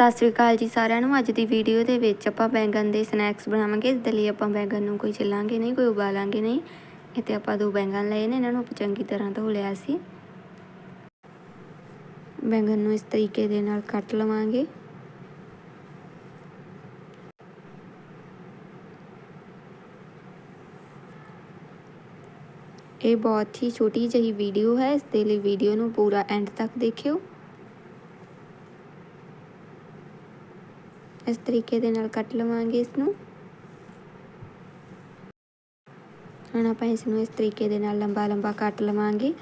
ਸਤਿ ਸ੍ਰੀ ਅਕਾਲ ਜੀ ਸਾਰਿਆਂ ਨੂੰ। ਅੱਜ ਦੀ ਵੀਡੀਓ ਦੇ ਵਿੱਚ ਆਪਾਂ ਬੈਂਗਨ ਦੇ ਸਨੈਕਸ ਬਣਾਵਾਂਗੇ। ਇਸ ਦੇ ਲਈ ਆਪਾਂ ਬੈਂਗਨ ਨੂੰ ਕੋਈ ਛਿੱਲਾਂਗੇ ਨਹੀਂ, ਕੋਈ ਉਬਾਲਾਂਗੇ ਨਹੀਂ। ਇੱਥੇ ਆਪਾਂ ਦੋ ਬੈਂਗਨ ਲਏ ਨੇ, ਇਹਨਾਂ ਨੂੰ ਆਪਾਂ ਚੰਗੀ ਤਰ੍ਹਾਂ ਧੋ ਲਿਆ ਸੀ। ਬੈਂਗਨ ਨੂੰ ਇਸ ਤਰੀਕੇ ਦੇ ਨਾਲ ਕੱਟ ਲਵਾਂਗੇ। ਇਹ ਬਹੁਤ ਹੀ ਛੋਟੀ ਜਿਹੀ ਵੀਡੀਓ ਹੈ। ਇਸ ਦੇ ਲਈ ਵੀਡੀਓ ਨੂੰ ਪੂਰਾ ਐਂਡ ਤੱਕ ਦੇਖਿਓ। ਇਸ ਤਰੀਕੇ ਦੇ ਨਾਲ ਕੱਟ ਲਵਾਂਗੇ ਇਸ ਨੂੰ ਹੁਣ ਆਪਾਂ ਇਸ ਨੂੰ ਇਸ ਤਰੀਕੇ ਦੇ ਨਾਲ ਲੰਬਾ ਲੰਬਾ ਕੱਟ ਲਵਾਂਗੇ।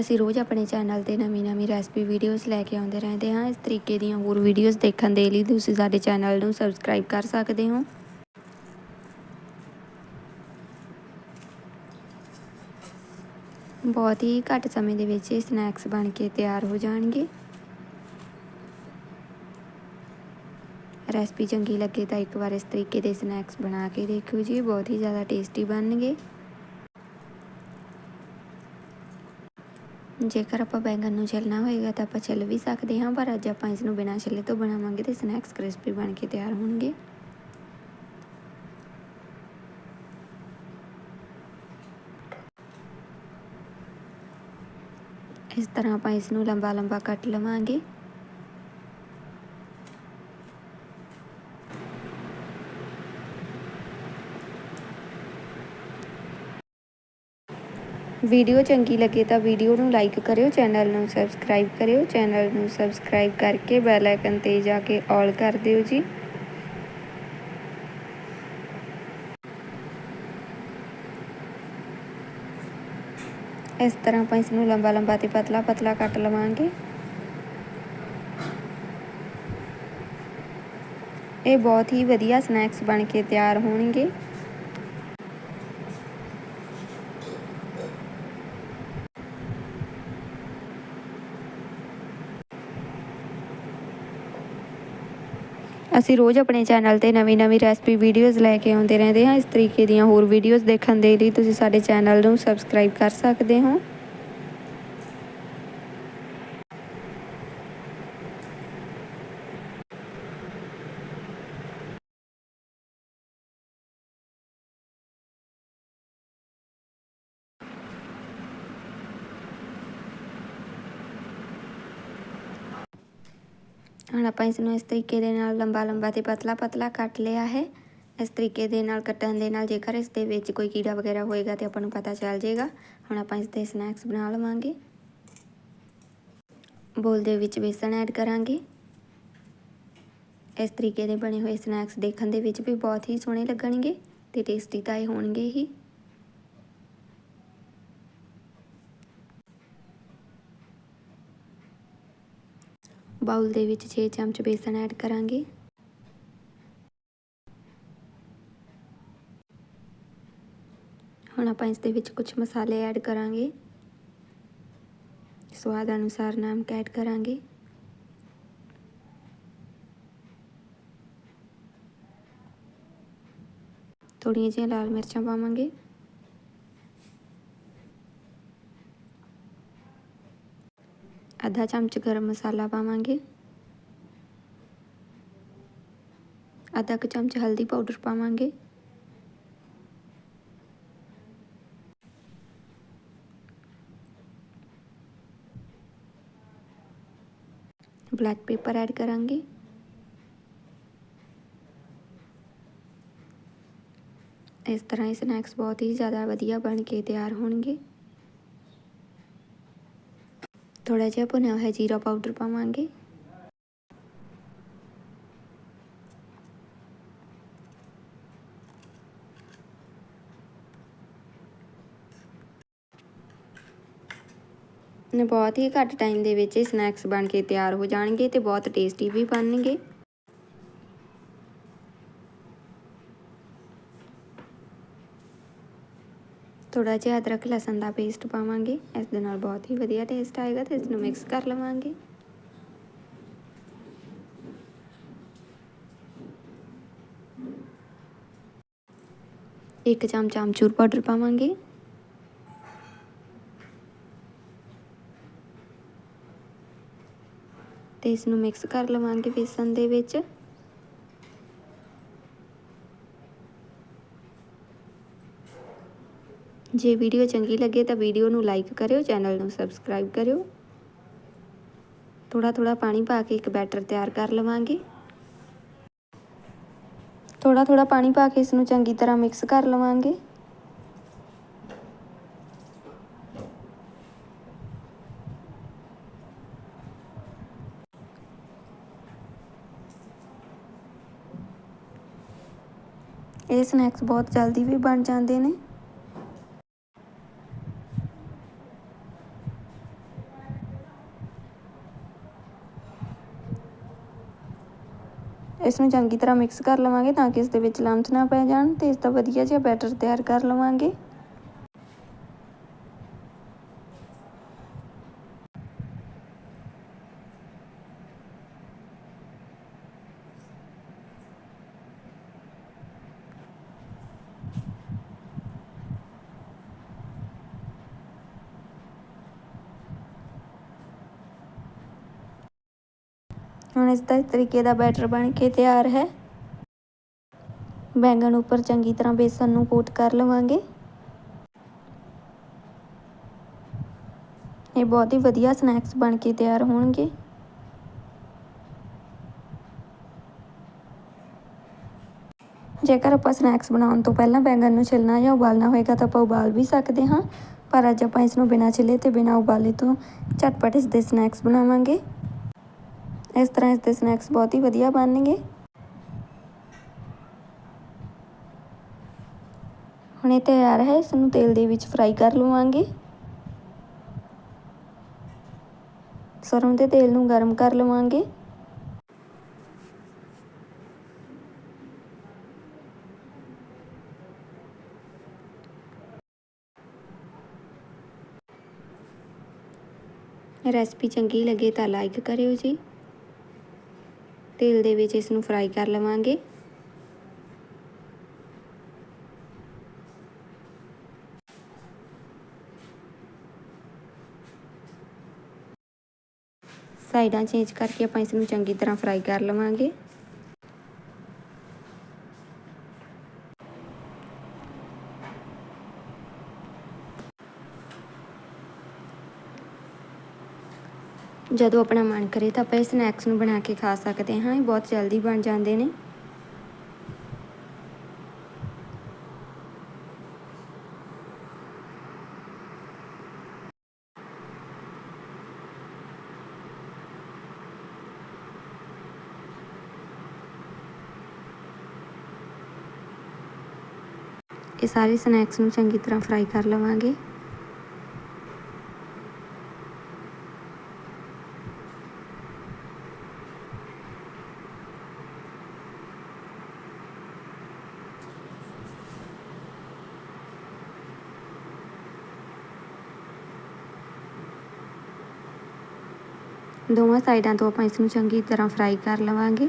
ਅਸੀਂ ਰੋਜ਼ ਆਪਣੇ ਚੈਨਲ ਤੇ ਨਵੀਂ ਨਵੀਂ ਰੈਸਪੀ ਵੀਡੀਓਜ਼ ਲੈ ਕੇ ਆਉਂਦੇ ਰਹਿੰਦੇ ਹਾਂ। ਇਸ ਤਰੀਕੇ ਦੀਆਂ ਹੋਰ ਵੀਡੀਓਜ਼ ਦੇਖਣ ਦੇ ਲਈ ਤੁਸੀਂ ਸਾਡੇ ਚੈਨਲ ਨੂੰ ਸਬਸਕ੍ਰਾਈਬ ਕਰ ਸਕਦੇ ਹੋ। ਬਹੁਤ ਹੀ ਘੱਟ ਸਮੇਂ ਦੇ ਵਿੱਚ ਇਹ ਸਨੈਕਸ ਬਣ ਕੇ ਤਿਆਰ ਹੋ ਜਾਣਗੇ। ਰੈਸਪੀ ਚੰਗੀ ਲੱਗੇ ਤਾਂ ਇੱਕ ਵਾਰ ਇਸ ਤਰੀਕੇ ਦੇ ਸਨੈਕਸ ਬਣਾ ਕੇ ਦੇਖਿਓ ਜੀ ਬਹੁਤ ਹੀ ਜ਼ਿਆਦਾ ਟੇਸਟੀ ਬਣਨਗੇ। ਜੇਕਰ ਆਪਾਂ ਬੈਂਗਣ ਨੂੰ ਛਿੱਲਣਾ ਹੋਏਗਾ ਤਾਂ ਆਪਾਂ ਛਿੱਲ ਵੀ ਸਕਦੇ ਹਾਂ, ਪਰ ਅੱਜ ਆਪਾਂ ਇਸ ਨੂੰ ਬਿਨਾਂ ਛਿੱਲੇ ਤੋਂ ਬਣਾਵਾਂਗੇ ਤੇ ਸਨੈਕਸ ਕ੍ਰਿਸਪੀ ਬਣ ਕੇ ਤਿਆਰ ਹੋਣਗੇ। ਇਸ ਤਰ੍ਹਾਂ ਆਪਾਂ ਇਸ ਨੂੰ ਲੰਬਾ ਲੰਬਾ ਕੱਟ ਲਵਾਂਗੇ। ਵੀਡੀਓ ਚੰਗੀ ਲੱਗੇ ਤਾਂ ਵੀਡੀਓ ਨੂੰ ਲਾਈਕ ਕਰਿਓ, ਚੈਨਲ ਨੂੰ ਸਬਸਕ੍ਰਾਈਬ ਕਰਿਓ, ਚੈਨਲ ਨੂੰ ਸਬਸਕ੍ਰਾਈਬ ਕਰਕੇ ਬੈਲ ਆਈਕਨ ਤੇ ਜਾ ਕੇ ਆਲ ਕਰ ਦਿਓ ਜੀ। ਇਸ ਤਰ੍ਹਾਂ ਆਪਾਂ ਇਸ ਨੂੰ ਲੰਬਾ ਲੰਬਾ ਤੇ ਪਤਲਾ ਪਤਲਾ ਕੱਟ ਲਵਾਂਗੇ। ਇਹ ਬਹੁਤ ਹੀ ਵਧੀਆ ਸਨੈਕਸ ਬਣ ਕੇ ਤਿਆਰ ਹੋਣਗੇ। ਅਸੀਂ ਰੋਜ਼ ਆਪਣੇ ਚੈਨਲ ਤੇ ਨਵੀਂ-ਨਵੀਂ ਰੈਸਪੀ ਵੀਡੀਓਜ਼ ਲੈ ਕੇ ਆਉਂਦੇ ਰਹਿੰਦੇ ਹਾਂ। ਇਸ ਤਰੀਕੇ ਦੀਆਂ ਹੋਰ ਵੀਡੀਓਜ਼ ਦੇਖਣ ਦੇ ਲਈ ਤੁਸੀਂ ਸਾਡੇ ਚੈਨਲ ਨੂੰ ਸਬਸਕ੍ਰਾਈਬ ਕਰ ਸਕਦੇ ਹੋ। ਹੁਣ ਆਪਾਂ ਇਸ ਨੂੰ ਇਸ ਤਰੀਕੇ ਦੇ ਨਾਲ ਲੰਬਾ ਲੰਬਾ ਤੇ ਪਤਲਾ ਪਤਲਾ ਕੱਟ ਲਿਆ ਹੈ। ਇਸ ਤਰੀਕੇ ਦੇ ਨਾਲ, ਕੱਟਣ ਦੇ ਨਾਲ ਜੇਕਰ ਇਸ ਦੇ ਵਿੱਚ ਕੋਈ ਕੀੜਾ ਵਗੈਰਾ ਹੋਏਗਾ ਤੇ ਆਪਾਂ ਨੂੰ ਪਤਾ ਚੱਲ ਜਾਏਗਾ ਹੁਣ ਆਪਾਂ ਇਸ ਦੇ ਸਨੈਕਸ ਬਣਾ ਲਵਾਂਗੇ। ਬੋਲ ਦੇ ਵਿੱਚ ਬੇਸਣ ਐਡ ਕਰਾਂਗੇ। ਇਸ ਤਰੀਕੇ ਦੇ ਬਣੇ ਹੋਏ ਸਨੈਕਸ ਦੇਖਣ ਦੇ ਵਿੱਚ ਵੀ ਬਹੁਤ ਹੀ ਸੋਹਣੇ ਲੱਗਣਗੇ ਤੇ ਟੇਸਟੀ ਤਾਂ ਇਹ ਹੋਣਗੇ ਹੀ। ਬਾਉਲ ਦੇ ਵਿੱਚ 6 ਚਮਚ ਬੇਸਨ ਐਡ ਕਰਾਂਗੇ। ਹੁਣ ਆਪਾਂ ਇਸ ਦੇ ਵਿੱਚ ਕੁਝ ਮਸਾਲੇ ਐਡ ਕਰਾਂਗੇ। ਸਵਾਦ ਅਨੁਸਾਰ ਨਮਕ ਐਡ ਕਰਾਂਗੇ। ਥੋੜੀਆਂ ਜਿਹੀਆਂ ਲਾਲ ਮਿਰਚਾਂ ਪਾਵਾਂਗੇ। ਅੱਧਾ ਚਮਚ ਗਰਮ ਮਸਾਲਾ ਪਾਵਾਂਗੇ ਅੱਧਾ ਕੁ ਚਮਚ ਹਲਦੀ ਪਾਊਡਰ ਪਾਵਾਂਗੇ ਬਲੈਕ ਪੇਪਰ ਐਡ ਕਰਾਂਗੇ ਇਸ ਤਰ੍ਹਾਂ ਇਹ ਸਨੈਕਸ ਬਹੁਤ ਹੀ ਜ਼ਿਆਦਾ ਵਧੀਆ ਬਣ ਕੇ ਤਿਆਰ ਹੋਣਗੇ ਥੋੜਾ ਜਿਹਾ ਭੁਨਿਆ ਹੋਇਆ ਜੀਰਾ ਪਾਊਡਰ ਪਾਵਾਂਗੇ ਬਹੁਤ ਹੀ ਘੱਟ ਟਾਈਮ ਦੇ ਵਿੱਚ ਇਹ ਸਨੈਕਸ ਬਣ ਕੇ ਤਿਆਰ ਹੋ ਜਾਣਗੇ ਤੇ ਬਹੁਤ ਟੇਸਟੀ ਵੀ ਬਣਨਗੇ ਥੋੜਾ ਜਿਹਾ ਅਦਰਕ, ਲਸਣ ਦਾ ਪੇਸਟ ਪਾਵਾਂਗੇ। ਇਸ ਦੇ ਨਾਲ ਬਹੁਤ ਹੀ ਵਧੀਆ ਟੇਸਟ ਆਏਗਾ ਤੇ ਇਸ ਨੂੰ ਮਿਕਸ ਕਰ ਲਵਾਂਗੇ। ਇੱਕ ਚਮਚ ਆਮਚੂਰ ਪਾਊਡਰ ਪਾਵਾਂਗੇ। ਤੇ ਇਸ ਨੂੰ ਮਿਕਸ ਕਰ ਲਵਾਂਗੇ ਬੇਸਨ ਦੇ ਵਿੱਚ। ਜੇ ਵੀਡੀਓ ਚੰਗੀ ਲੱਗੇ ਤਾਂ ਵੀਡੀਓ ਨੂੰ ਲਾਈਕ ਕਰਿਓ, ਚੈਨਲ ਨੂੰ ਸਬਸਕ੍ਰਾਈਬ ਕਰਿਓ। ਥੋੜਾ ਥੋੜਾ ਪਾਣੀ ਪਾ ਕੇ ਇੱਕ ਬੈਟਰ ਤਿਆਰ ਕਰ ਲਵਾਂਗੇ। ਥੋੜਾ ਥੋੜਾ ਪਾਣੀ ਪਾ ਕੇ ਇਸ ਨੂੰ ਚੰਗੀ ਤਰ੍ਹਾਂ ਮਿਕਸ ਕਰ ਲਵਾਂਗੇ। ਇਹ ਸਨੈਕਸ ਬਹੁਤ ਜਲਦੀ ਵੀ ਬਣ ਜਾਂਦੇ ਨੇ। ਇਸ ਨੂੰ ਚੰਗੀ ਤਰ੍ਹਾਂ ਮਿਕਸ ਕਰ ਲਵਾਂਗੇ ਤਾਂ ਕਿ ਇਸ ਦੇ ਵਿੱਚ ਲੰਮਸ ਨਾ ਪੈ ਜਾਣ ਤੇ ਇਸ ਦਾ ਵਧੀਆ ਜਿਹਾ ਬੈਟਰ ਤਿਆਰ ਕਰ ਲਵਾਂਗੇ। ਹੁਣ ਇਸ ਦਾ ਇਸ ਤਰੀਕੇ ਦਾ ਬੈਟਰ ਬਣ ਕੇ ਤਿਆਰ ਹੈ। ਬੈਂਗਣ ਉੱਪਰ ਚੰਗੀ ਤਰ੍ਹਾਂ ਬੇਸਨ ਨੂੰ ਕੋਟ ਕਰ ਲਵਾਂਗੇ। ਇਹ ਬਹੁਤ ਹੀ ਵਧੀਆ ਸਨੈਕਸ ਬਣ ਕੇ ਤਿਆਰ ਹੋਣਗੇ। ਜੇਕਰ ਆਪਾਂ ਸਨੈਕਸ ਬਣਾਉਣ ਤੋਂ ਪਹਿਲਾਂ ਬੈਂਗਣ ਨੂੰ ਛਿਲਣਾ ਜਾਂ ਉਬਾਲਣਾ ਹੋਏਗਾ ਤਾਂ ਆਪਾਂ ਉਬਾਲ ਵੀ ਸਕਦੇ ਹਾਂ। ਪਰ ਅੱਜ ਆਪਾਂ ਇਸ ਨੂੰ ਬਿਨਾਂ ਛਿਲੇ ਤੇ ਬਿਨਾਂ ਉਬਾਲੇ ਤੋਂ ਝਟਪਟ ਇਸ ਦੇ ਸਨੈਕਸ ਬਣਾਵਾਂਗੇ। ਇਸ ਤਰ੍ਹਾਂ ਇਸ ਦੇ ਸਨੈਕਸ ਬਹੁਤ ਹੀ ਵਧੀਆ ਬਣਨਗੇ। ਹੁਣ ਇਹ ਤਿਆਰ ਹੈ ਇਸ ਨੂੰ ਤੇਲ ਦੇ ਵਿੱਚ ਫਰਾਈ ਕਰ ਲਵਾਂਗੇ। ਸਰੋਂ ਦੇ ਤੇਲ ਨੂੰ ਗਰਮ ਕਰ ਲਵਾਂਗੇ। ਰੈਸਪੀ ਚੰਗੀ ਲੱਗੇ ਤਾਂ ਲਾਈਕ ਕਰਿਓ ਜੀ। ਤੇਲ ਦੇ ਵਿੱਚ ਇਸ ਨੂੰ ਫਰਾਈ ਕਰ ਲਵਾਂਗੇ। ਸਾਈਡਾਂ ਚੇਂਜ ਕਰਕੇ ਆਪਾਂ ਇਸ ਨੂੰ ਚੰਗੀ ਤਰ੍ਹਾਂ ਫਰਾਈ ਕਰ ਲਵਾਂਗੇ। ਜਦੋਂ ਆਪਣਾ ਮਨ ਕਰੇ ਤਾਂ ਆਪਾਂ ਇਹ ਸਨੈਕਸ ਨੂੰ ਬਣਾ ਕੇ ਖਾ ਸਕਦੇ ਹਾਂ, ਇਹ ਬਹੁਤ ਜਲਦੀ ਬਣ ਜਾਂਦੇ ਨੇ। ਇਹ ਸਾਰੇ ਸਨੈਕਸ ਨੂੰ ਚੰਗੀ ਤਰ੍ਹਾਂ ਫਰਾਈ ਕਰ ਲਵਾਂਗੇ। ਦੋਵਾਂ ਸਾਈਡਾਂ ਤੋਂ ਆਪਾਂ ਇਸ ਨੂੰ ਚੰਗੀ ਤਰ੍ਹਾਂ ਫਰਾਈ ਕਰ ਲਵਾਂਗੇ।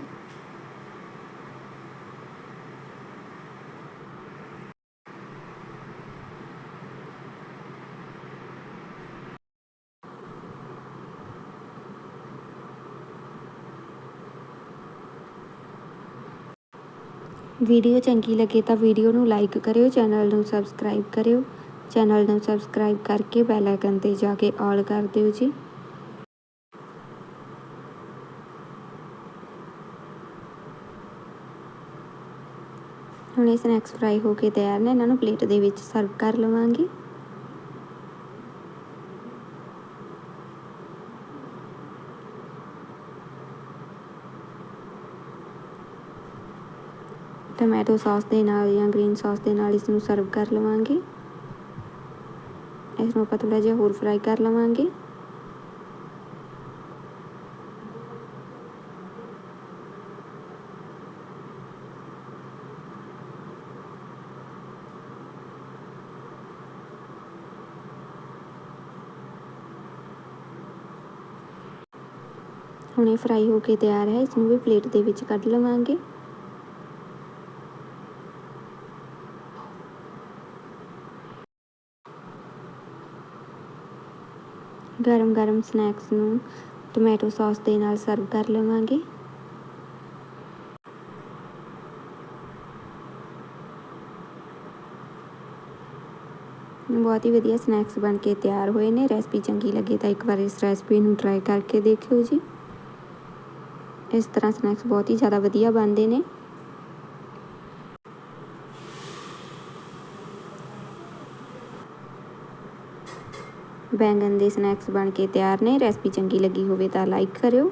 ਵੀਡੀਓ ਚੰਗੀ ਲੱਗੇ ਤਾਂ ਵੀਡੀਓ ਨੂੰ ਲਾਈਕ ਕਰਿਓ, ਚੈਨਲ ਨੂੰ ਸਬਸਕ੍ਰਾਈਬ ਕਰਿਓ। ਚੈਨਲ ਨੂੰ ਸਬਸਕ੍ਰਾਈਬ ਕਰਕੇ ਬੈਲ ਆਈਕਨ ਤੇ ਜਾ ਕੇ ਆਲ ਕਰ ਦਿਓ ਜੀ। ਹੁਣ ਇਹ ਸਨੈਕਸ ਫਰਾਈ ਹੋ ਕੇ ਤਿਆਰ ਨੇ, ਇਹਨਾਂ ਨੂੰ ਪਲੇਟ ਦੇ ਵਿੱਚ ਸਰਵ ਕਰ ਲਵਾਂਗੇ। ਟੋਮੈਟੋ ਸੌਸ ਦੇ ਨਾਲ ਜਾਂ ਗ੍ਰੀਨ ਸੌਸ ਦੇ ਨਾਲ ਇਸ ਨੂੰ ਸਰਵ ਕਰ ਲਵਾਂਗੇ। ਇਸ ਨੂੰ ਆਪਾਂ ਥੋੜਾ ਜਿਹਾ ਹੋਰ ਫਰਾਈ ਕਰ ਲਵਾਂਗੇ। ਹੁਣ ਫਰਾਈ ਹੋ ਕੇ ਤਿਆਰ ਹੈ ਇਸ ਨੂੰ ਵੀ ਪਲੇਟ ਦੇ ਵਿੱਚ ਕੱਢ ਲਵਾਂਗੇ। ਗਰਮ ਗਰਮ ਸਨੈਕਸ ਨੂੰ ਟੋਮੈਟੋ ਸੌਸ ਦੇ ਨਾਲ ਸਰਵ ਕਰ ਲਵਾਂਗੇ। ਬਹੁਤ ਹੀ ਵਧੀਆ ਸਨੈਕਸ ਬਣ ਕੇ ਤਿਆਰ ਹੋਏ ਨੇ। ਰੈਸਪੀ ਚੰਗੀ ਲੱਗੇ ਤਾਂ ਇੱਕ ਵਾਰ ਇਸ ਰੈਸਪੀ ਨੂੰ ਟਰਾਈ ਕਰਕੇ ਦੇਖਿਓ ਜੀ। ਇਸ ਤਰ੍ਹਾਂ ਸਨੈਕਸ ਬਹੁਤ ਹੀ ਜ਼ਿਆਦਾ ਵਧੀਆ ਬਣਦੇ ਨੇ। ਬੈਂਗਨ ਦੇ ਸਨੈਕਸ ਬਣ ਕੇ ਤਿਆਰ ਨੇ। ਰੈਸਪੀ ਚੰਗੀ ਲੱਗੀ ਹੋਵੇ ਤਾਂ ਲਾਈਕ ਕਰਿਓ।